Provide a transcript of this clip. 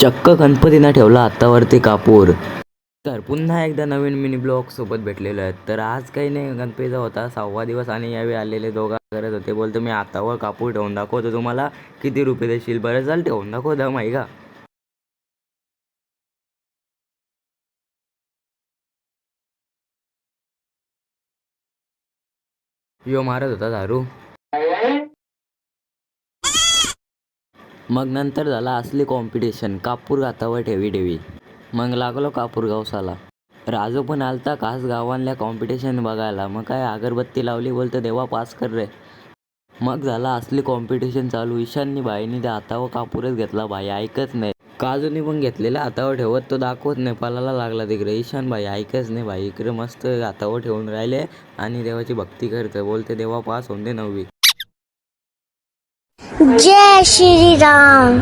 चक्क गणपतीनं ठेवला आत्तावरती कापूर. तर पुन्हा एकदा नवीन मिनी ब्लॉग सोबत भेटलेलो आहे तर आज काही नाही गणपतीचा होता. सहावा दिवस आणि यावेळी आलेले दोघा करत होते. बोलतो मी आतावर कापूर ठेवून दाखवतो तुम्हाला. किती रुपये देशील? बरं चाल ठेवून दाखव द माही का? यो मारत होता दारू. मग नंतर झाला असली कॉम्पिटिशन कापूर गातावर ठेवी ठेवी. मग लागलो कापूर गावसाला. राजू पण आलता खास गावांतल्या कॉम्पिटिशन बघायला. मग काय अगरबत्ती लावली बोलतं देवा पास कर रे. मग झाला असली कॉम्पिटिशन चालू. ईशाननी बाईनी त्या हातावर कापूरच घेतला. बाई ऐकत नाही. काजूनी पण घेतलेला हातावर ठेवत तो दाखवत नाही पलाला लागला तिकडे. ईशान बाई ऐकच नाही बाई. इकडे मस्त हातावर ठेवून राहिले आणि देवाची भक्ती करतं. बोलते देवा पास होऊन दे नववी. जय श्री राम